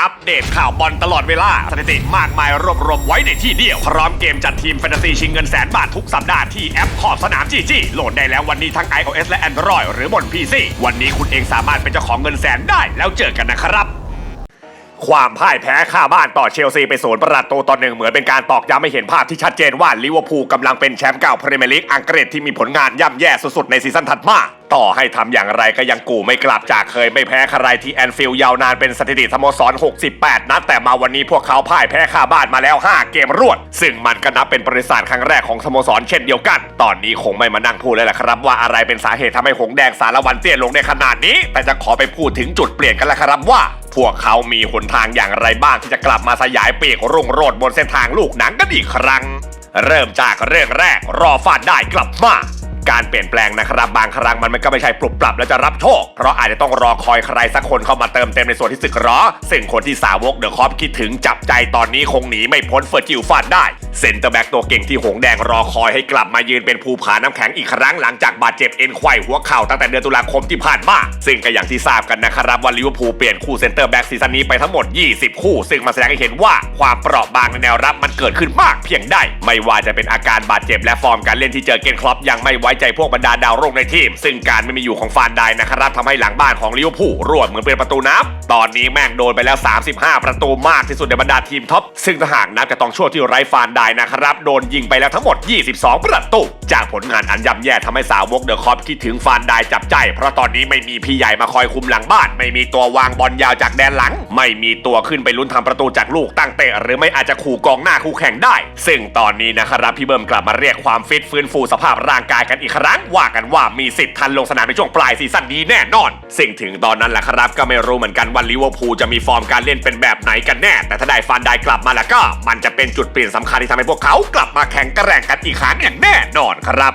อัปเดตข่าวบอลตลอดเวลา สถิติมากมายรวบรวมไว้ในที่เดียว พร้อมเกมจัดทีมแฟนตาซีชิงเงินแสนบาททุกสัปดาห์ที่แอปขอบสนามจีจีโหลดได้แล้ววันนี้ทั้ง iOS และ Android หรือบน PC วันนี้คุณเองสามารถเป็นเจ้าของเงินแสนได้แล้วเจอกันนะครับ ความพ่ายแพ้ค่าบ้านต่อเชลซีไปศูนย์ประตูต่อหนึ่งเหมือนเป็นการตอกย้ำให้เห็นภาพที่ชัดเจนว่าลิเวอร์พูลกำลังเป็นแชมป์เก่าพรีเมียร์ลีกอังกฤษที่มีผลงานย่ำแย่สุดๆในซีซั่นถัดมา ต่อให้ทำอย่างไรก็ยังกูไม่กลับจากเคยไม่แพ้ใครที่แอนฟิลยาวนานเป็นสถิติสโมสร 68 นัดแต่มาวันนี้พวกเขาพ่ายแพ้ค่าบ้านมาแล้ว 5 เกมรวด ซึ่งมันก็นับเป็นประวัติศาสตร์ครั้งแรกของสโมสรเช่นเดียวกัน ตอนนี้คงไม่มานั่งพูดเลยแหละครับ ว่าอะไรเป็นสาเหตุทำให้หงแดงสารวันเตี้ยลงในขนาดนี้ แต่จะขอไปพูดถึงจุดเปลี่ยนกันแล้วครับว่าพวกเขามีหนทางอย่างไรบ้างที่จะกลับมาสยายปีกรุ่งโรจน์บนเส้นทางลูกหนังกันอีกครั้ง เริ่มจากเรื่องแรกรอฟาดได้กลับมา การเปลี่ยนแปลงนะครับ บางครั้งมันก็ไม่ใช่ปรับปรับแล้วจะรับโชค เพราะอาจจะต้องรอคอยใครสักคนเข้ามาเติมเต็มในส่วนที่สึกหรอ ซึ่งคนที่สาวกเดอะคอปคิดถึงจับใจตอนนี้คงหนีไม่พ้นเฟอร์จิลฟาดได้ เซนเตอร์แบ็กตัวเก่งที่หงแดงรอคอยให้กลับมายืนเป็นภูผาน้ำแข็งอีกครั้งหลังจากบาดเจ็บเอ็นไขว้หัวเข่าตั้งแต่เดือนตุลาคมที่ผ่านมา ซึ่งก็อย่างที่ทราบกันนะครับว่าลิเวอร์พูลเปลี่ยนคู่เซนเตอร์แบ็กซีซั่นนี้ไปทั้งหมด 20 คู่ ซึ่งมาแสดงให้เห็นว่าความเปราะบางในแนวรับมันเกิดขึ้นมากเพียงใดไม่ว่าจะเป็นอาการบาดเจ็บและฟอร์มการเล่นที่เจอเกนคลอปยังไม่ไว้ใจพวกบรรดาดาวรุ่งในทีม ซึ่งการไม่มีอยู่ของฟานไดนะครับทำให้หลังบ้านของลิเวอร์พูลรวดเหมือนเป็นประตูน้ำตอนนี้แม่งโดนไปแล้ว 35 ประตูมากที่สุดในบรรดาทีมท็อปซึ่งถ้าหากนับจากตองชั่วที่ไร้ฟานไดได้นะครับ โดนยิงไปแล้วทั้งหมด 22 ประตู จากผลงานอันย่ำแย่ทำให้สาวกเดอะคอปคิดถึงฟานได้จับใจ เพราะตอนนี้ไม่มีพี่ใหญ่มาคอยคุมหลังบ้าน ไม่มีตัววางบอลยาวจากแดนหลัง ไม่มีตัวขึ้นไปลุ้นทำประตูจากลูกตั้งเตะ หรือไม่อาจจะขู่กองหน้าคู่แข่งได้ ซึ่งตอนนี้นะครับพี่เบิ้มกลับมาเรียกความฟิตฟื้นฟูสภาพร่างกายกันอีกครั้ง ว่ากันว่ามีสิทธิ์ทันลงสนามในช่วงปลายซีซั่นนี้แน่นอนสิ่งถึงตอนนั้นแหละครับก็ไม่รู้เหมือนกันว่าลิเวอร์พูลจะมีฟอร์มการเล่นเป็นแบบไหนกันแน่ แต่ถ้าได้ฟานไดกลับมาแล้วก็ มันจะเป็นจุดเปลี่ยนสำคัญที่ทำให้พวกเขากลับมาแข่งกระแร่งกันอีกครั้งอย่างแน่นอนครับ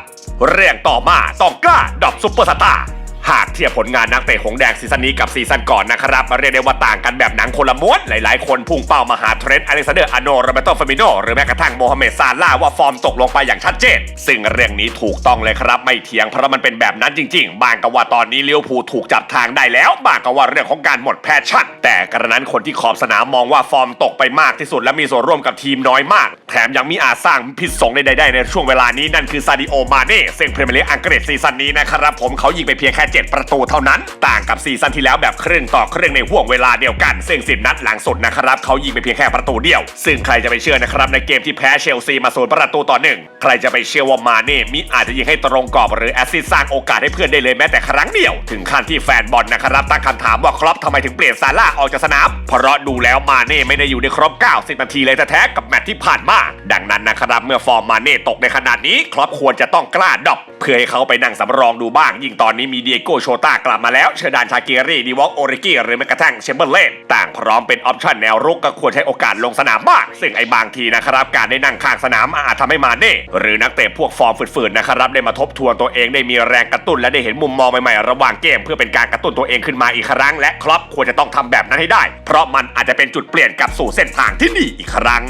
เรื่องต่อมาต้องกล้าดรอปซุปเปอร์สตาร์ หากเทียบผลงานนักเตะหงแดงซีซั่นนี้กับซีซั่นก่อนนะครับเรียกได้ว่าต่างกันแบบหนังคนละม้วนหลายๆ คนพุ่งเป้ามาหาเทรนต์อเล็กซานเดอร์อโนโรเบโตฟามิโนหรือแม้กระทั่งโมฮัมเหม็ดซาลาว่าฟอร์มตกลงไปอย่างชัดเจน ซึ่งเรื่องนี้ถูกต้องเลยครับ ไม่เถียงเพราะมันเป็นแบบนั้นจริง ๆ บางก็ว่าตอนนี้เลี้ยวภูถูกจับทางได้แล้ว บางก็ว่าเรื่องของการหมดแพชชั่น แต่กระนั้นคนที่ขอบสนามมองว่าฟอร์มตกไปมากที่สุด และมีส่วนร่วมกับทีมน้อยมากแถมยังมีอาจสร้างพิษสงใดๆได้ในช่วงเวลานี้นั่นคือซาดิโอมาเน่ซึ่งพรีเมียร์ลีกอังกฤษซีซั่นนี้นะครับผมเขายิงไปเพียงแค่7 ประตูเท่านั้น ต่างกับซีซั่นที่แล้วแบบครึ่งต่อครึ่งในห่วงเวลาเดียวกัน ซึ่ง 10 นัดหลังสุดนะครับเขายิงไปเพียงแค่ประตูเดียว ซึ่งใครจะไปเชื่อนะครับในเกมที่แพ้เชลซีมาศูนย์ประตูต่อหนึ่งใครจะไปเชื่อว่ามาเน่มิอาจจะยิงให้ตรงกรอบหรือแอสซิสสร้างโอกาสให้เพื่อนได้เลยแม้แต่ครั้งเดียว ถึงขั้นที่แฟนบอลนะครับตั้งคำถามว่าครอปทำไมถึงเปลี่ยนซาร่าออกจากสนามเพราะดูแล้วมาเน่ไม่ได้อยู่ในครบ90นาทีเลยแท้ๆกับแมตช์ที่ผ่านมาดังนั้นนะครับเมื่อฟอร์มมาเน่ตกในขนาดนี้ครอปควรจะต้องกล้าดรอปเพื่อให้เขาไปนั่งสำรองดูบ้าง ยิ่งตอนนี้มีเดียโกโชตากลับมาแล้วเชดานชาเกรีดีวอลโอริกี้หรือแม้กระทั่งเชมเบอร์เลนต่างพร้อมเป็นออปชั่นแนวรุกก็ควรใช้โอกาสลงสนามบ้างซึ่งไอ้บางทีนะครับการได้นั่งข้างสนามอาจทำให้มาเน่หรือนักเตะพวกฟอร์มฝืดๆนะครับได้มาทบทวนตัวเองได้มีแรงกระตุ้นและได้เห็นมุมมองใหม่ๆระหว่างเกม เพื่อเป็นการกระตุ้นตัวเองขึ้นมาอีกครั้ง และครอปควรจะต้องทำแบบนั้นให้ได้ เพราะมันอาจจะเป็นจุดเปลี่ยนกลับสู่เส้นทางที่ดีอีกครั้ง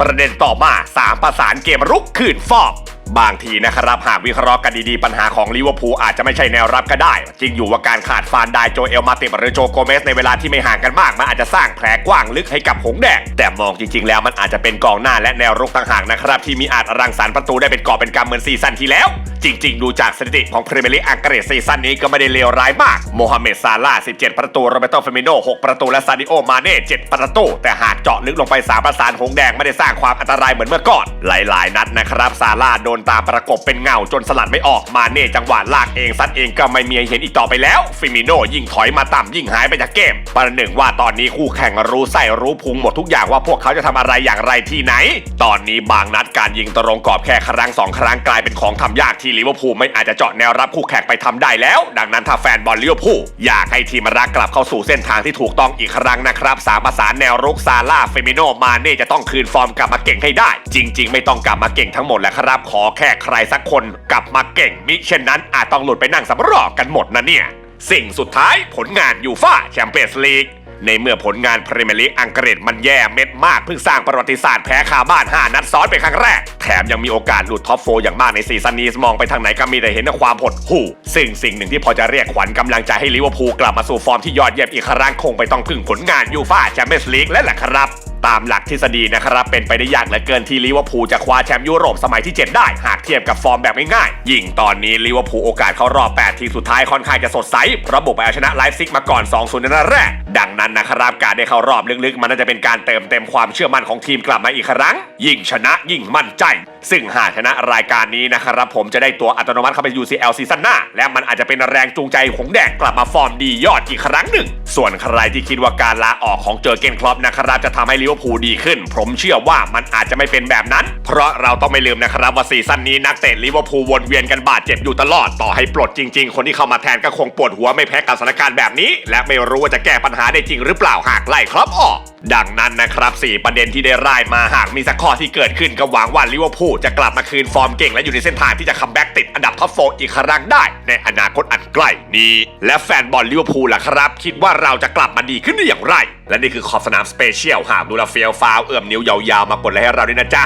ประเด็นต่อมา 3 ประสานเกมรุกคืนฟอร์ม บางทีนะครับหากวิเคราะห์กันดีๆ ปัญหาของลิเวอร์พูลอาจจะไม่ใช่แนวรับก็ได้ จริงอยู่ว่าการขาดฟานไดโจเอลมาติบหรือโจโกเมสในเวลาที่ไม่ห่างกันมาก มันอาจจะสร้างแผลกว้างลึกให้กับหงแดง แต่มองจริงๆ แล้วมันอาจจะเป็นกองหน้าและแนวรุกต่างหากนะครับ ที่มีอาจรังสรรค์ประตูได้เป็นกอบเป็นกำเหมือนซีซั่นที่แล้ว จริง ๆ ดูจากสถิติของพรีเมียร์ลีกอังกฤษซีซั่นนี้ก็ไม่ได้เลวร้ายมากโมฮัมเหม็ดซาลาห์17 ประตูโรเบโตเฟมิโน6ประตูและซาดิโอมาเน่7ประตูแต่หากเจาะลึกลงไปสามประสานหงแดงไม่ได้สร้างความอันตรายเหมือนเมื่อก่อนหลาย ๆ นัดนะครับซาลาโดนนตามประกบเป็นเงาจนสลัดไม่ออกมาเน่จังหวะลากเองซัดเองก็ไม่มีให้เห็นอีกต่อไปแล้ว ฟิมิโนยิ่งถอยมาต่ำยิ่งหายไปจากเกม ประหนึ่งว่าตอนนี้คู่แข่งรู้ไส้รู้พุงหมดทุกอย่างว่าพวกเขาจะทำอะไรอย่างไรที่ไหน ตอนนี้บางนัดการยิงตรงกรอบแค่ครั้งสองครั้งกลายเป็นของทำยากที่ลิเวอร์พูลไม่อาจจะเจาะแนวรับคู่แข่งไปทำได้แล้ว ดังนั้นถ้าแฟนบอลลิเวอร์พูลอยากให้ทีมรักกลับเข้าสู่เส้นทางที่ถูกต้องอีกครั้งนะครับสามประสานแนวรุกซาร่าเฟมิโนมาเน่จะต้องคืนฟอร์มกลับมาเก่งให้ได้ จริง ๆ ไม่ต้องกลับมาเก่งทั้งหมดแหละครับขอแค่ใครสักคนกลับมาเก่งมิเช่นนั้นอาจต้องหลุดไปนั่งสำรอกกันหมดนะเนี่ย สิ่งสุดท้ายผลงานยูฟ่าแชมเปี้ยนส์ลีกในเมื่อผลงานพรีเมียร์ลีกอังกฤษมันแย่เม็ดมากเพิ่งสร้างประวัติศาสตร์แพ้คาบ้าน 5 นัดซ้อนเป็นครั้งแรก แถมยังมีโอกาสหลุดท็อปโฟร์อย่างมากในซีซั่นนี้มองไปทางไหนก็มีแต่เห็นความหดหู่ซึ่งสิ่งหนึ่งที่พอจะเรียกขวัญกำลังใจให้ลิเวอร์พูลกลับมาสู่ฟอร์มที่ยอดเยี่ยมอีกครั้งคงไปต้องพึ่งผลงานยูฟ่าแชมเปี้ยนส์ลีกและแหละครับตามหลักทฤษฎีนะครับเป็นไปได้ยากเหลือเกินที่ลิเวอร์พูลจะคว้าแชมป์ยุโรปสมัยที่ 7 ได้ หากเทียบกับฟอร์มแบบง่ายๆ ยิ่งตอนนี้ลิเวอร์พูลโอกาสเข้ารอบ 8 ทีมสุดท้ายค่อนข้างจะสดใสเพราะบุกไปเอาชนะไลฟ์ซิกมาก่อน 2-0 ในนัดแรก ดังนั้นนะครับการได้เข้ารอบลึกๆ มันน่าจะเป็นการเติมเต็มความเชื่อมั่นของทีมกลับมาอีกครั้ง ยิ่งชนะยิ่งมั่นใจ Fine. ซึ่งหากชนะรายการนี้นะครับผมจะได้ตัวอัตโนมัติเข้าไป UCL ซีซั่นหน้า และมันอาจจะเป็นแรงจูงใจของแดกกลับมาฟอร์มดียอดอีกครั้งหนึ่ง ส่วนใครที่คิดว่าการลาออกของเจอเกนคลอปนะครับจะทำให้ลิเวอร์พูลดีขึ้น ผมเชื่อว่ามันอาจจะไม่เป็นแบบนั้น เพราะเราต้องไม่ลืมนะครับว่าซีซั่นนี้นักเตะลิเวอร์พูลวนเวียนกันบาดเจ็บอยู่ตลอดต่อให้ปลดจริง ๆ คนที่เข้ามาแทนก็คงปวดหัวไม่แพ้กับสถานการณ์แบบนี้ และไม่รู้ว่าจะแก้ปัญหาได้จริงหรือเปล่าหากไล่ครอปออกดังนั้นนะครับ 4 ประเด็นที่ได้ร่ายมาหากมีสักข้อที่เกิดขึ้นก็หวังว่าลิเวอร์พูลจะกลับมาคืนฟอร์มเก่งและอยู่ในเส้นทางที่จะคัมแบ็กติดอันดับท็อปโฟร์อีกครั้งได้ ในอนาคตอันใกล้นี้ และแฟนบอลลิเวอร์พูลล่ะครับ คิดว่าเราจะกลับมาดีขึ้นได้อย่างไร และนี่คือขอบสนามสเปเชียลหากดูแลเฟียวฟาวเอื้อมนิ้วยาวๆมากดไลค์ให้เราด้วยนะจ๊ะ